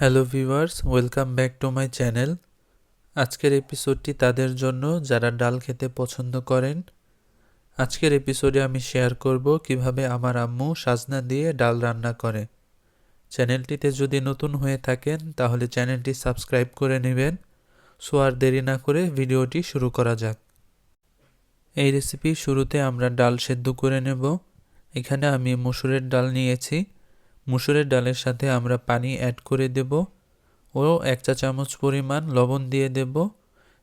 Hello viewers, welcome back to my channel. আজকের এপিসোডটি তাদের জন্য যারা ডাল খেতে পছন্দ করেন, আজকের এপিসোডে আমি শেয়ার করব কীভাবে আমার আম্মু সাজনা দিয়ে ডাল রান্না করে। চ্যানেলটিতে যদি নতুন হয়ে থাকেন, তাহলে চ্যানেলটি সাবস্ক্রাইব করে নেবেন। সো আর দেরি না করে ভিডিওটি শুরু করা যাক। এই রেসিপি শুরুতে আমরা ডাল সেদ্ধ করে নেব। এখানে আমি মসুরের ডাল নিয়েছি। মুসুরের ডালের সাথে আমরা পানি অ্যাড করে দেব ও এক চা চামচ পরিমাণ লবণ দিয়ে দেব,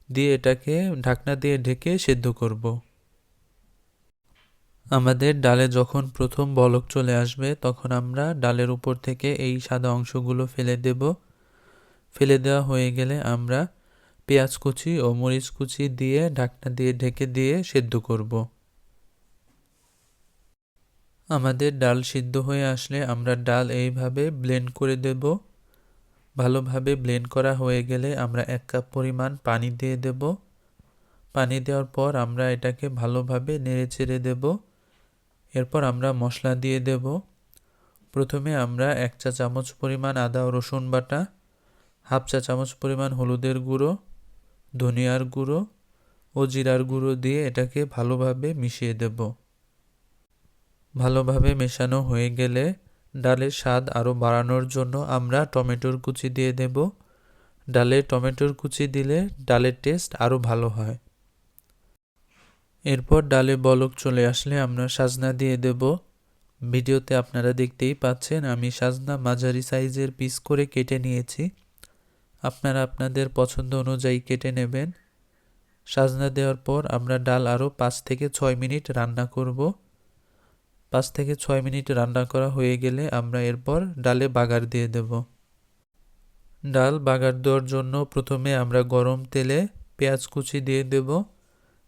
দিয়ে এটাকে ঢাকনা দিয়ে ঢেকে সেদ্ধ করব। আমাদের ডালে যখন প্রথম বলক চলে আসবে, তখন আমরা ডালের উপর থেকে এই সাদা অংশগুলো ফেলে দেব। ফেলে দেওয়া হয়ে গেলে আমরা পেঁয়াজ কুচি ও মরিচ কুচি দিয়ে ঢাকনা দিয়ে ঢেকে দিয়ে সেদ্ধ করব। আমাদের ডাল সিদ্ধ হয়ে আসলে আমরা ডাল এইভাবে ব্লেন্ড করে দেব। ভালোভাবে ব্লেন্ড করা হয়ে গেলে আমরা এক কাপ পরিমাণ পানি দিয়ে দেব। পানি দেওয়ার পর আমরা এটাকে ভালোভাবে নেড়ে চেড়ে দেব। এরপর আমরা মশলা দিয়ে দেব। প্রথমে আমরা এক চা চামচ পরিমাণ আদা ও রসুন বাটা, হাফ চা চামচ পরিমাণ হলুদের গুঁড়ো, ধনিয়ার গুঁড়ো ও জিরার গুঁড়ো দিয়ে এটাকে ভালোভাবে মিশিয়ে দেব। ভালোভাবে মেশানো হয়ে গেলে ডালের স্বাদ আরও বাড়ানোর জন্য আমরা টমেটোর কুচি দিয়ে দেব। ডালে টমেটোর কুচি দিলে ডালের টেস্ট আরও ভালো হয়। এরপর ডালে বলক চলে আসলে আমরা সাজনা দিয়ে দেব। ভিডিওতে আপনারা দেখতেই পাচ্ছেন আমি সাজনা মাঝারি সাইজের পিস করে কেটে নিয়েছি। আপনারা আপনাদের পছন্দ অনুযায়ী কেটে নেবেন। সাজনা দেওয়ার পর আমরা ডাল আরও পাঁচ থেকে ছয় মিনিট রান্না করব। পাঁচ থেকে ছয় মিনিট রান্না করা হয়ে গেলে আমরা এরপর ডালে বাগার দিয়ে দেব। ডাল বাগার দেওয়ার জন্য প্রথমে আমরা গরম তেলে পেঁয়াজ কুচি দিয়ে দেব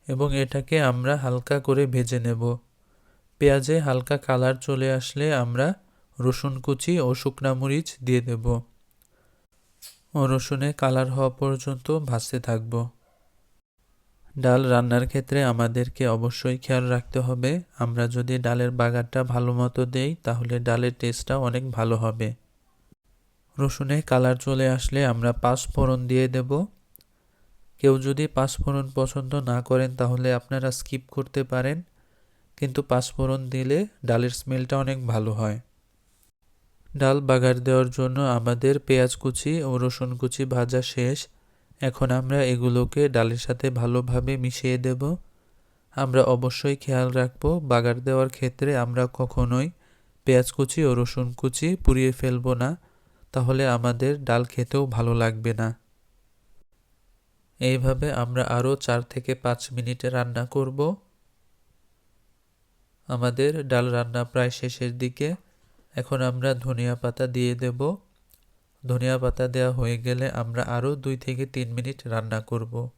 এবং এটাকে আমরা হালকা করে ভেজে নেব। পেঁয়াজে হালকা কালার চলে আসলে আমরা রসুন কুচি ও শুকনা মরিচ দিয়ে দেব। ও রসুনে কালার হওয়া পর্যন্ত ভাজতে থাকব। ডাল রান্নার ক্ষেত্রে আমাদেরকে অবশ্যই খেয়াল রাখতে হবে। আমরা যদি ডালের বাগারটা ভালো মতো দেই, তাহলে ডালের টেস্টটা অনেক ভালো হবে। রসুনে কালার চলে আসলে আমরা পাঁচ ফোড়ন দিয়ে দেব। কেউ যদি পাঁচ ফোড়ন পছন্দ না করেন, তাহলে আপনারা স্কিপ করতে পারেন। কিন্তু পাঁচ ফোড়ন দিলে ডালের স্মেলটা অনেক ভালো হয়। ডাল বাগার দেওয়ার জন্য আমাদের পেঁয়াজ কুচি ও রসুন কুচি ভাজা শেষ। এখন আমরা এগুলোকে ডালের সাথে ভালোভাবে মিশিয়ে দেব। আমরা অবশ্যই খেয়াল রাখব, বাগার দেওয়ার ক্ষেত্রে আমরা কখনোই পেঁয়াজ কুচি ও রসুন কুচি পুড়িয়ে ফেলব না, তাহলে আমাদের ডাল খেতেও ভালো লাগবে না। এইভাবে আমরা আরও চার থেকে পাঁচ মিনিটে রান্না করব। আমাদের ডাল রান্না প্রায় শেষের দিকে। এখন আমরা ধনিয়া পাতা দিয়ে দেব। ধনিয়া পাতা দেওয়া হয়ে গেলে আমরা আরও দুই থেকে তিন মিনিট রান্না করব।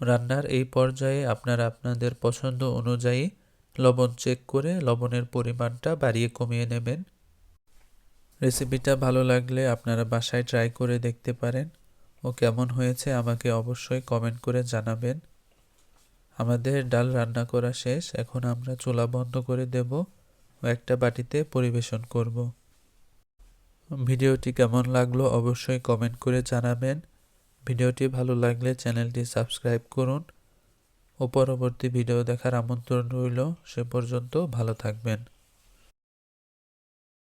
রান্নার এই পর্যায়ে আপনারা আপনাদের পছন্দ অনুযায়ী লবণ চেক করে লবণের পরিমাণটা বাড়িয়ে কমিয়ে নেবেন। রেসিপিটা ভালো লাগলে আপনারা বাসায় ট্রাই করে দেখতে পারেন। ও কেমন হয়েছে আমাকে অবশ্যই কমেন্ট করে জানাবেন। আমাদের ডাল রান্না করা শেষ, এখন আমরা চুলা বন্ধ করে দেব ও একটা বাটিতে পরিবেশন করব। ভিডিওটি কেমন লাগল অবশ্যই কমেন্ট করে জানাবেন। ভিডিওটি ভালো লাগলে চ্যানেলটি সাবস্ক্রাইব করুন। ও পরবর্তী ভিডিও দেখার আমন্ত্রণ রইল সে পর্যন্ত ভালো থাকবেন।